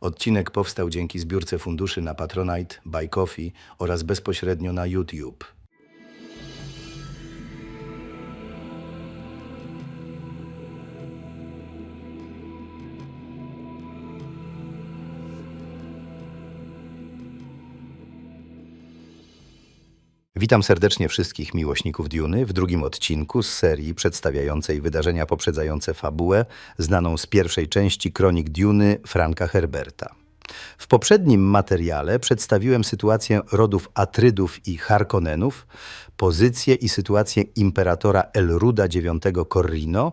Odcinek powstał dzięki zbiórce funduszy na Patronite, Buy Coffee oraz bezpośrednio na YouTube. Witam serdecznie wszystkich miłośników Duny w drugim odcinku z serii przedstawiającej wydarzenia poprzedzające fabułę, znaną z pierwszej części kronik Duny Franka Herberta. W poprzednim materiale przedstawiłem sytuację rodów Atrydów i Harkonnenów, pozycję i sytuację imperatora Elruda IX Corrino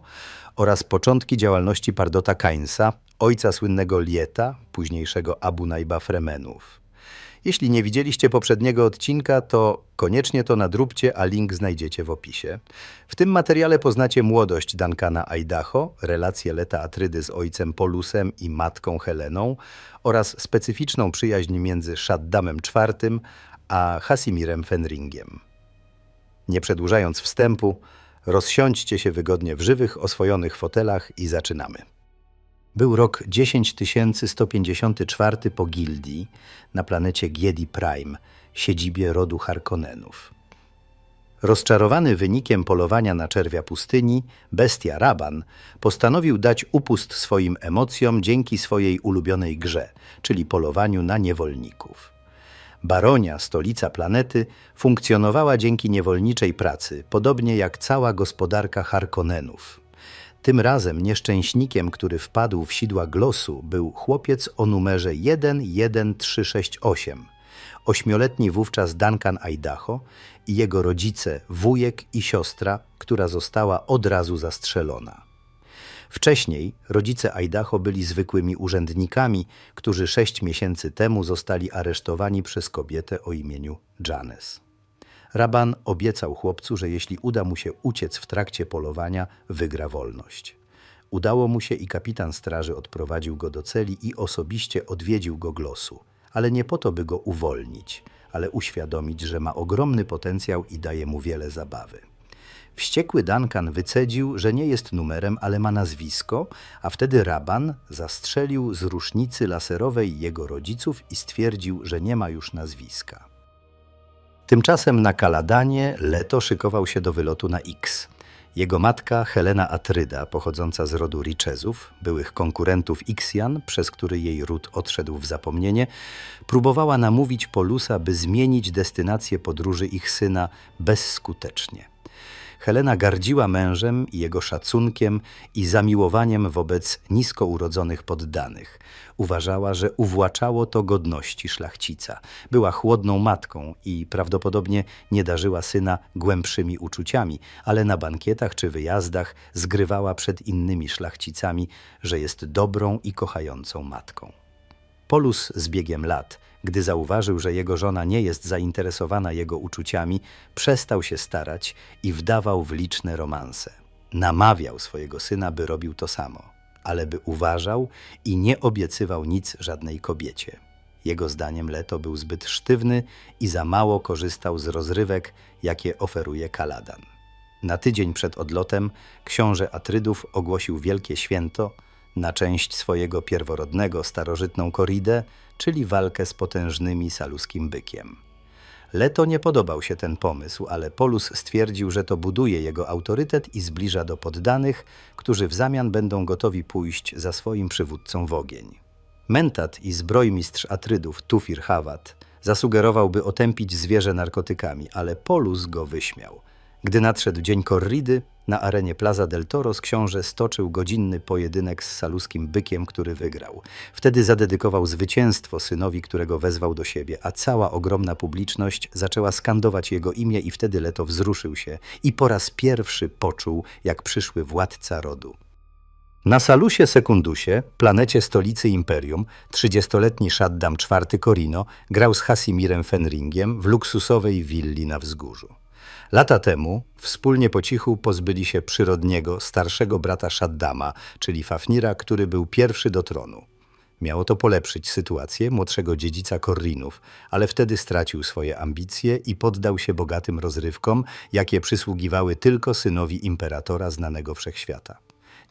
oraz początki działalności Pardota Kainsa, ojca słynnego Lieta, późniejszego Abu Najba Fremenów. Jeśli nie widzieliście poprzedniego odcinka, to koniecznie to nadróbcie, a link znajdziecie w opisie. W tym materiale poznacie młodość Duncana Idaho, relacje Leta Atrydy z ojcem Polusem i matką Heleną oraz specyficzną przyjaźń między Shaddamem IV a Hasimirem Fenringiem. Nie przedłużając wstępu, rozsiądźcie się wygodnie w żywych, oswojonych fotelach i zaczynamy. Był rok 10154 po gildii na planecie Giedi Prime, siedzibie rodu Harkonnenów. Rozczarowany wynikiem polowania na czerwia pustyni, bestia Raban postanowił dać upust swoim emocjom dzięki swojej ulubionej grze, czyli polowaniu na niewolników. Baronia, stolica planety, funkcjonowała dzięki niewolniczej pracy, podobnie jak cała gospodarka Harkonnenów. Tym razem nieszczęśnikiem, który wpadł w sidła glosu, był chłopiec o numerze 11368. Ośmioletni wówczas Duncan Idaho i jego rodzice, wujek i siostra, która została od razu zastrzelona. Wcześniej rodzice Idaho byli zwykłymi urzędnikami, którzy sześć miesięcy temu zostali aresztowani przez kobietę o imieniu Janes. Raban obiecał chłopcu, że jeśli uda mu się uciec w trakcie polowania, wygra wolność. Udało mu się i kapitan straży odprowadził go do celi i osobiście odwiedził go glosu, ale nie po to, by go uwolnić, ale uświadomić, że ma ogromny potencjał i daje mu wiele zabawy. Wściekły Duncan wycedził, że nie jest numerem, ale ma nazwisko, a wtedy Raban zastrzelił z rusznicy laserowej jego rodziców i stwierdził, że nie ma już nazwiska. Tymczasem na Kaladanie Leto szykował się do wylotu na X. Jego matka Helena Atryda, pochodząca z rodu Richezów, byłych konkurentów Ixian, przez który jej ród odszedł w zapomnienie, próbowała namówić Polusa, by zmienić destynację podróży ich syna bezskutecznie. Helena gardziła mężem i jego szacunkiem i zamiłowaniem wobec nisko urodzonych poddanych. Uważała, że uwłaczało to godności szlachcica. Była chłodną matką i prawdopodobnie nie darzyła syna głębszymi uczuciami, ale na bankietach czy wyjazdach zgrywała przed innymi szlachcicami, że jest dobrą i kochającą matką. Polus z biegiem lat, gdy zauważył, że jego żona nie jest zainteresowana jego uczuciami, przestał się starać i wdawał w liczne romanse. Namawiał swojego syna, by robił to samo, ale by uważał i nie obiecywał nic żadnej kobiecie. Jego zdaniem Leto był zbyt sztywny i za mało korzystał z rozrywek, jakie oferuje Kaladan. Na tydzień przed odlotem książę Atrydów ogłosił wielkie święto na część swojego pierworodnego starożytną koridę, czyli walkę z potężnymi saluskim bykiem. Leto nie podobał się ten pomysł, ale Polus stwierdził, że to buduje jego autorytet i zbliża do poddanych, którzy w zamian będą gotowi pójść za swoim przywódcą w ogień. Mentat i zbrojmistrz Atrydów Tufir Hawat zasugerował, by otępić zwierzę narkotykami, ale Polus go wyśmiał. Gdy nadszedł dzień korridy, na arenie Plaza del Toros książę stoczył godzinny pojedynek z saluskim bykiem, który wygrał. Wtedy zadedykował zwycięstwo synowi, którego wezwał do siebie, a cała ogromna publiczność zaczęła skandować jego imię i wtedy Leto wzruszył się i po raz pierwszy poczuł, jak przyszły władca rodu. Na Salusie Sekundusie, planecie stolicy imperium, 30-letni Shaddam IV Corino grał z Hasimirem Fenringiem w luksusowej willi na wzgórzu. Lata temu wspólnie po cichu pozbyli się przyrodniego, starszego brata Shaddama, czyli Fafnira, który był pierwszy do tronu. Miało to polepszyć sytuację młodszego dziedzica Korrinów, ale wtedy stracił swoje ambicje i poddał się bogatym rozrywkom, jakie przysługiwały tylko synowi imperatora znanego wszechświata.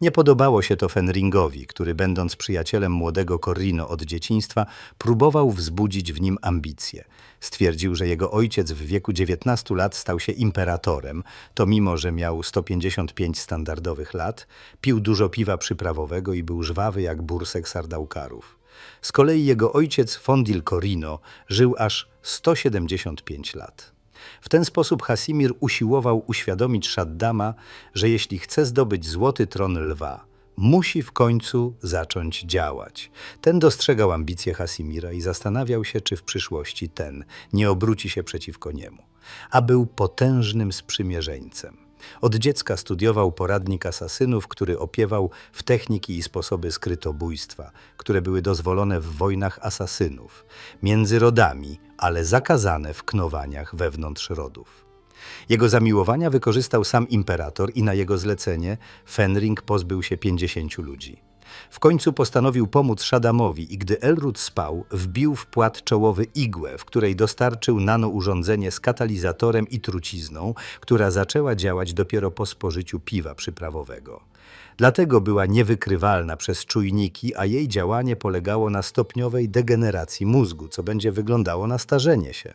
Nie podobało się to Fenringowi, który będąc przyjacielem młodego Corrino od dzieciństwa, próbował wzbudzić w nim ambicje. Stwierdził, że jego ojciec w wieku 19 lat stał się imperatorem, to mimo, że miał 155 standardowych lat, pił dużo piwa przyprawowego i był żwawy jak bursek sardałkarów. Z kolei jego ojciec Fondil Corrino żył aż 175 lat. W ten sposób Hasimir usiłował uświadomić Shaddama, że jeśli chce zdobyć złoty tron lwa, musi w końcu zacząć działać. Ten dostrzegał ambicje Hasimira i zastanawiał się, czy w przyszłości ten nie obróci się przeciwko niemu. A był potężnym sprzymierzeńcem. Od dziecka studiował poradnik asasynów, który opiewał w techniki i sposoby skrytobójstwa, które były dozwolone w wojnach asasynów, między rodami, ale zakazane w knowaniach wewnątrz rodów. Jego zamiłowania wykorzystał sam imperator i na jego zlecenie Fenring pozbył się 50 ludzi. W końcu postanowił pomóc Shadamowi i gdy Elrud spał, wbił w płat czołowy igłę, w której dostarczył nanourządzenie z katalizatorem i trucizną, która zaczęła działać dopiero po spożyciu piwa przyprawowego. Dlatego była niewykrywalna przez czujniki, a jej działanie polegało na stopniowej degeneracji mózgu, co będzie wyglądało na starzenie się.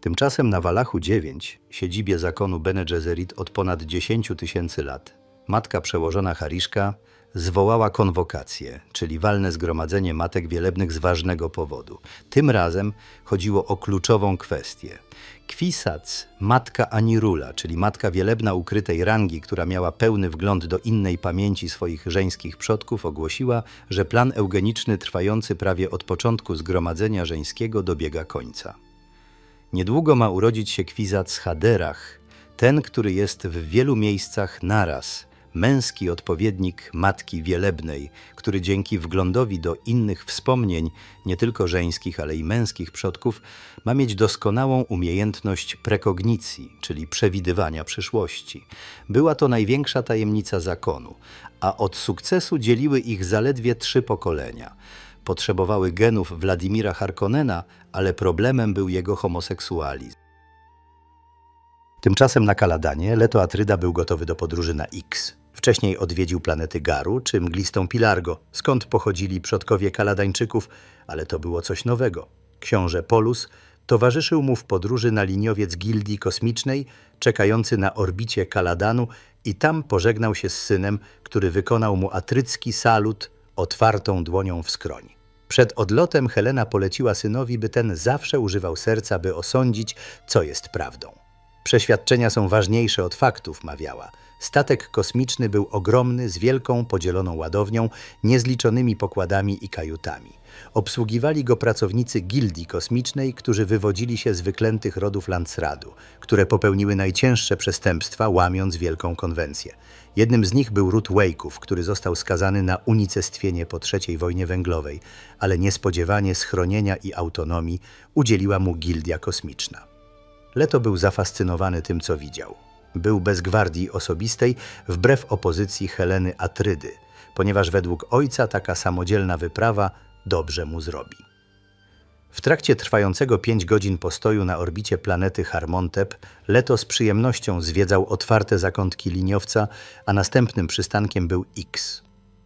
Tymczasem na Walachu 9, siedzibie zakonu Bene Gesserit od ponad 10 tysięcy lat, matka przełożona Hariszka zwołała konwokację, czyli walne zgromadzenie matek wielebnych z ważnego powodu. Tym razem chodziło o kluczową kwestię. Kwisac, matka Anirula, czyli matka wielebna ukrytej rangi, która miała pełny wgląd do innej pamięci swoich żeńskich przodków, ogłosiła, że plan eugeniczny trwający prawie od początku zgromadzenia żeńskiego dobiega końca. Niedługo ma urodzić się kwizac Haderach, ten, który jest w wielu miejscach naraz, męski odpowiednik Matki Wielebnej, który dzięki wglądowi do innych wspomnień, nie tylko żeńskich, ale i męskich przodków, ma mieć doskonałą umiejętność prekognicji, czyli przewidywania przyszłości. Była to największa tajemnica zakonu, a od sukcesu dzieliły ich zaledwie trzy pokolenia – potrzebowały genów Władimira Harkonnena, ale problemem był jego homoseksualizm. Tymczasem na Kaladanie Leto Atryda był gotowy do podróży na X. Wcześniej odwiedził planety Garu czy mglistą Pilargo, skąd pochodzili przodkowie Kaladańczyków, ale to było coś nowego. Książę Polus towarzyszył mu w podróży na liniowiec Gildii Kosmicznej, czekający na orbicie Kaladanu i tam pożegnał się z synem, który wykonał mu atrycki salut otwartą dłonią w skroń. Przed odlotem Helena poleciła synowi, by ten zawsze używał serca, by osądzić, co jest prawdą. Przeświadczenia są ważniejsze od faktów, mawiała. Statek kosmiczny był ogromny, z wielką podzieloną ładownią, niezliczonymi pokładami i kajutami. Obsługiwali go pracownicy gildii kosmicznej, którzy wywodzili się z wyklętych rodów Landsradu, które popełniły najcięższe przestępstwa, łamiąc Wielką Konwencję. Jednym z nich był ród Wake'ów, który został skazany na unicestwienie po III wojnie węglowej, ale niespodziewanie schronienia i autonomii udzieliła mu gildia kosmiczna. Leto był zafascynowany tym, co widział. Był bez gwardii osobistej, wbrew opozycji Heleny Atrydy, ponieważ według ojca taka samodzielna wyprawa dobrze mu zrobi. W trakcie trwającego pięć godzin postoju na orbicie planety Harmontep, Leto z przyjemnością zwiedzał otwarte zakątki liniowca, a następnym przystankiem był X.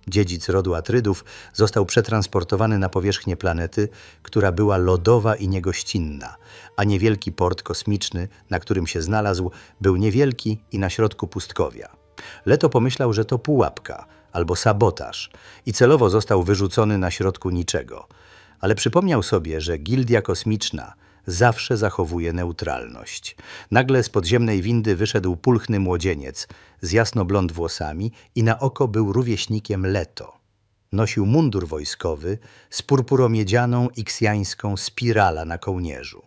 Dziedzic rodu Atrydów został przetransportowany na powierzchnię planety, która była lodowa i niegościnna, a niewielki port kosmiczny, na którym się znalazł, był niewielki i na środku pustkowia. Leto pomyślał, że to pułapka albo sabotaż i celowo został wyrzucony na środku niczego – ale przypomniał sobie, że gildia kosmiczna zawsze zachowuje neutralność. Nagle z podziemnej windy wyszedł pulchny młodzieniec z jasnoblond włosami i na oko był rówieśnikiem Leto. Nosił mundur wojskowy z purpuromiedzianą iksjańską spirala na kołnierzu.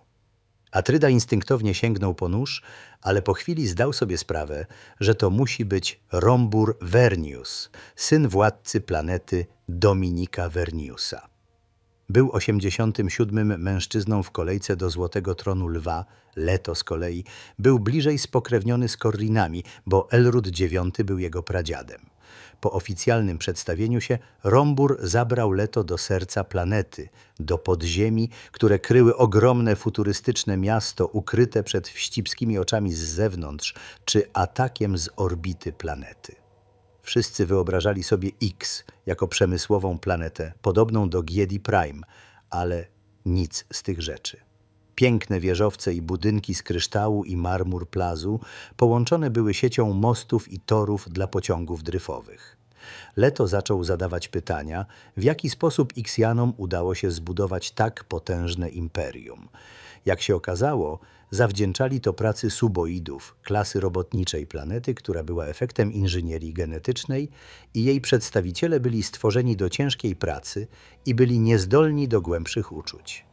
Atryda instynktownie sięgnął po nóż, ale po chwili zdał sobie sprawę, że to musi być Rombur Vernius, syn władcy planety Dominika Verniusa. Był 87. mężczyzną w kolejce do Złotego Tronu Lwa, Leto z kolei, był bliżej spokrewniony z Korrinami, bo Elrud IX był jego pradziadem. Po oficjalnym przedstawieniu się Rombur zabrał Leto do serca planety, do podziemi, które kryły ogromne futurystyczne miasto ukryte przed wścibskimi oczami z zewnątrz czy atakiem z orbity planety. Wszyscy wyobrażali sobie X jako przemysłową planetę, podobną do Giedi Prime, ale nic z tych rzeczy. Piękne wieżowce i budynki z kryształu i marmur plazu połączone były siecią mostów i torów dla pociągów dryfowych. Leto zaczął zadawać pytania, w jaki sposób Iksjanom udało się zbudować tak potężne imperium. Jak się okazało, zawdzięczali to pracy suboidów, klasy robotniczej planety, która była efektem inżynierii genetycznej i jej przedstawiciele byli stworzeni do ciężkiej pracy i byli niezdolni do głębszych uczuć.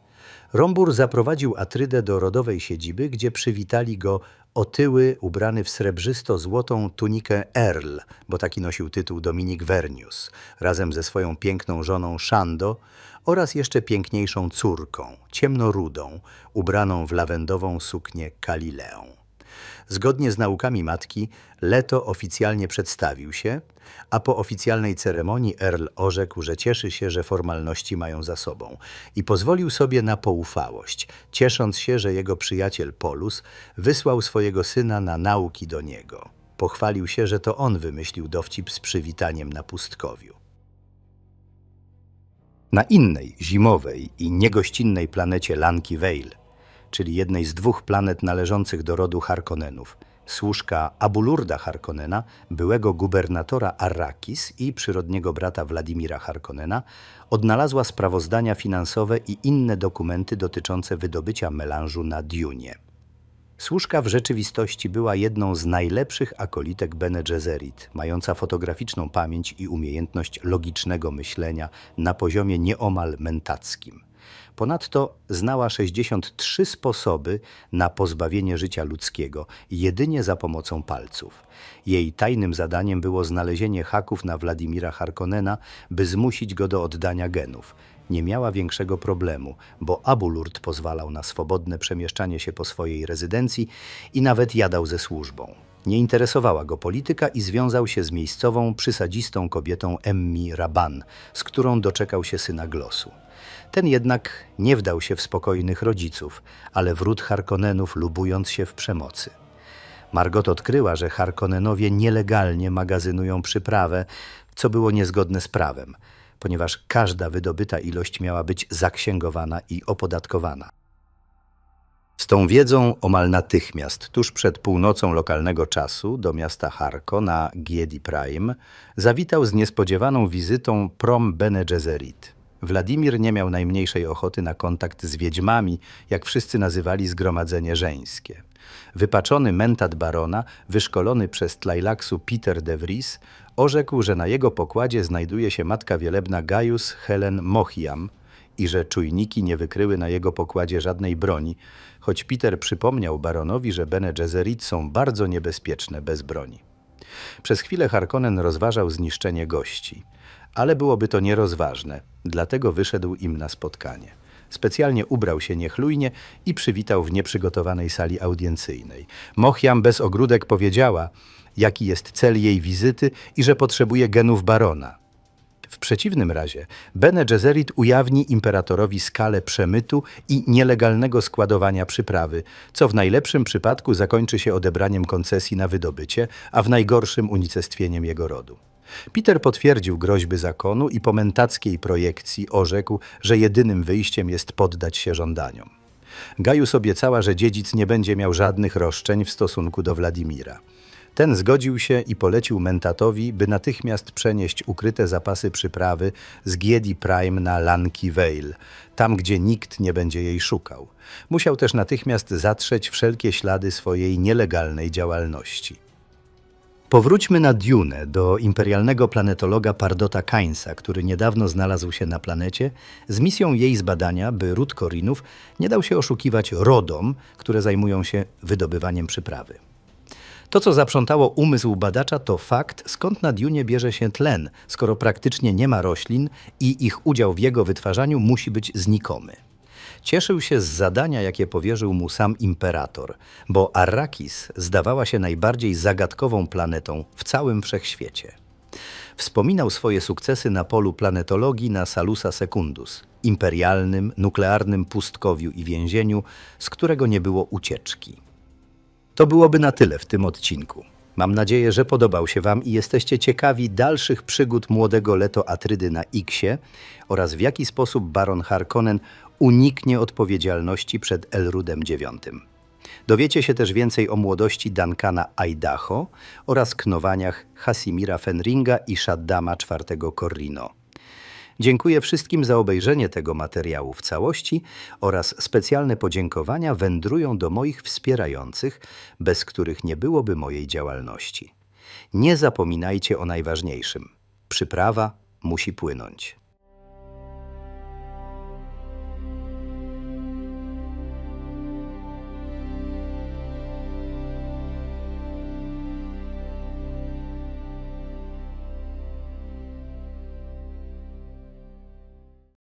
Rombur zaprowadził Atrydę do rodowej siedziby, gdzie przywitali go otyły ubrany w srebrzysto-złotą tunikę Earl, bo taki nosił tytuł Dominik Vernius, razem ze swoją piękną żoną Shando oraz jeszcze piękniejszą córką, ciemnorudą, ubraną w lawendową suknię Kalileą. Zgodnie z naukami matki, Leto oficjalnie przedstawił się, a po oficjalnej ceremonii Earl orzekł, że cieszy się, że formalności mają za sobą i pozwolił sobie na poufałość, ciesząc się, że jego przyjaciel Polus wysłał swojego syna na nauki do niego. Pochwalił się, że to on wymyślił dowcip z przywitaniem na pustkowiu. Na innej, zimowej i niegościnnej planecie Lanki Vale, czyli jednej z dwóch planet należących do rodu Harkonnenów, służka Abulurda Harkonnena, byłego gubernatora Arrakis i przyrodniego brata Władimira Harkonnena, odnalazła sprawozdania finansowe i inne dokumenty dotyczące wydobycia melanżu na Dunie. Służka w rzeczywistości była jedną z najlepszych akolitek Bene Gesserit, mająca fotograficzną pamięć i umiejętność logicznego myślenia na poziomie nieomal mentackim. Ponadto znała 63 sposoby na pozbawienie życia ludzkiego, jedynie za pomocą palców. Jej tajnym zadaniem było znalezienie haków na Władimira Harkonnena, by zmusić go do oddania genów. Nie miała większego problemu, bo Abulurd pozwalał na swobodne przemieszczanie się po swojej rezydencji i nawet jadał ze służbą. Nie interesowała go polityka i związał się z miejscową, przysadzistą kobietą Emmi Raban, z którą doczekał się syna Glosu. Ten jednak nie wdał się w spokojnych rodziców, ale wrót Harkonnenów lubując się w przemocy. Margot odkryła, że Harkonnenowie nielegalnie magazynują przyprawę, co było niezgodne z prawem, ponieważ każda wydobyta ilość miała być zaksięgowana i opodatkowana. Z tą wiedzą omal natychmiast, tuż przed północą lokalnego czasu, do miasta Harko na Giedi Prime, zawitał z niespodziewaną wizytą prom Bene Gesserit. Władimir nie miał najmniejszej ochoty na kontakt z wiedźmami, jak wszyscy nazywali zgromadzenie żeńskie. Wypaczony mentat barona, wyszkolony przez Tlajlaksu Peter de Vries, orzekł, że na jego pokładzie znajduje się matka wielebna Gaius Helen Mochiam i że czujniki nie wykryły na jego pokładzie żadnej broni, choć Peter przypomniał baronowi, że Bene Gesserit są bardzo niebezpieczne bez broni. Przez chwilę Harkonnen rozważał zniszczenie gości, ale byłoby to nierozważne, dlatego wyszedł im na spotkanie. Specjalnie ubrał się niechlujnie i przywitał w nieprzygotowanej sali audiencjnej. Mochiam bez ogródek powiedziała, jaki jest cel jej wizyty i że potrzebuje genów barona. W przeciwnym razie Bene Gesserit ujawni imperatorowi skalę przemytu i nielegalnego składowania przyprawy, co w najlepszym przypadku zakończy się odebraniem koncesji na wydobycie, a w najgorszym unicestwieniem jego rodu. Peter potwierdził groźby zakonu i po mentackiej projekcji orzekł, że jedynym wyjściem jest poddać się żądaniom. Gaius obiecała, że dziedzic nie będzie miał żadnych roszczeń w stosunku do Władimira. Ten zgodził się i polecił Mentatowi, by natychmiast przenieść ukryte zapasy przyprawy z Giedi Prime na Lanki Vale, tam gdzie nikt nie będzie jej szukał. Musiał też natychmiast zatrzeć wszelkie ślady swojej nielegalnej działalności. Powróćmy na Dune, do imperialnego planetologa Pardota Kainsa, który niedawno znalazł się na planecie z misją jej zbadania, by ród Korinów nie dał się oszukiwać rodom, które zajmują się wydobywaniem przyprawy. To, co zaprzątało umysł badacza, to fakt, skąd na Dune bierze się tlen, skoro praktycznie nie ma roślin i ich udział w jego wytwarzaniu musi być znikomy. Cieszył się z zadania, jakie powierzył mu sam imperator, bo Arrakis zdawała się najbardziej zagadkową planetą w całym wszechświecie. Wspominał swoje sukcesy na polu planetologii na Salusa Secundus, imperialnym, nuklearnym pustkowiu i więzieniu, z którego nie było ucieczki. To byłoby na tyle w tym odcinku. Mam nadzieję, że podobał się Wam i jesteście ciekawi dalszych przygód młodego Leto Atrydy na Xie oraz w jaki sposób baron Harkonnen uniknie odpowiedzialności przed Elrudem IX. Dowiecie się też więcej o młodości Duncana Idaho oraz knowaniach Hasimira Fenringa i Shaddama IV Corrino. Dziękuję wszystkim za obejrzenie tego materiału w całości oraz specjalne podziękowania wędrują do moich wspierających, bez których nie byłoby mojej działalności. Nie zapominajcie o najważniejszym. Przyprawa musi płynąć.